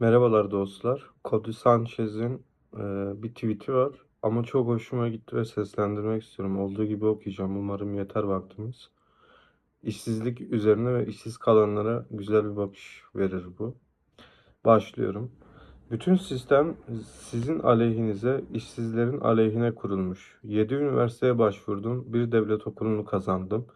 Merhabalar dostlar. Cody Sanchez'in e, bir tweet'i var ama çok hoşuma gitti ve seslendirmek istiyorum. Olduğu gibi okuyacağım. Umarım yeter vaktimiz. İşsizlik üzerine ve işsiz kalanlara güzel bir bakış verir bu. Başlıyorum. Bütün sistem sizin aleyhinize, işsizlerin aleyhine kurulmuş. 7 üniversiteye başvurdum, bir devlet okulunu kazandım.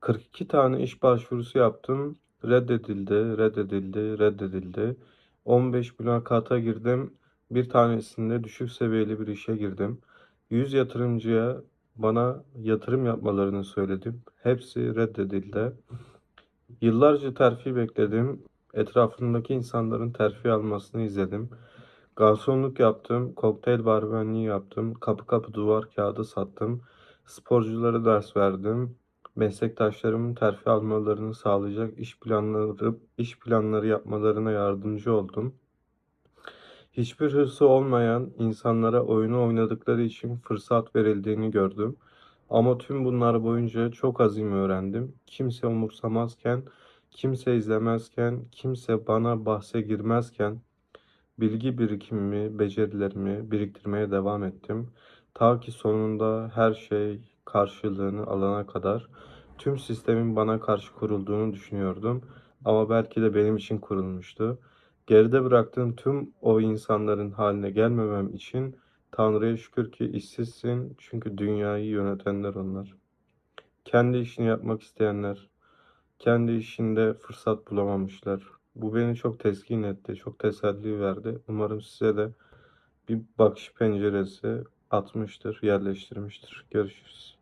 42 tane iş başvurusu yaptım. Reddedildi, reddedildi, reddedildi. 15 mülakata girdim. Bir tanesinde düşük seviyeli bir işe girdim. 100 yatırımcıya bana yatırım yapmalarını söyledim. Hepsi reddedildi. Yıllarca terfi bekledim. Etrafındaki insanların terfi almasını izledim. Garsonluk yaptım, kokteyl barmenliği yaptım, kapı kapı duvar kağıdı sattım, sporculara ders verdim, meslektaşlarımın terfi almalarını sağlayacak iş planları, iş planları yapmalarına yardımcı oldum. Hiçbir hırsı olmayan insanlara oyunu oynadıkları için fırsat verildiğini gördüm. Ama tüm bunlar boyunca çok azim öğrendim. Kimse umursamazken, kimse izlemezken, kimse bana bahse girmezken bilgi birikimimi, becerilerimi biriktirmeye devam ettim. Ta ki sonunda her şey karşılığını alana kadar tüm sistemin bana karşı kurulduğunu düşünüyordum. Ama belki de benim için kurulmuştu. Geride bıraktığım tüm o insanların haline gelmemem için Tanrı'ya şükür ki işsizsin çünkü dünyayı yönetenler onlar. Kendi işini yapmak isteyenler, kendi işinde fırsat bulamamışlar. Bu beni çok teskin etti, çok teselli verdi. Umarım size de bir bakış penceresi atmıştır, yerleştirmiştir. Görüşürüz.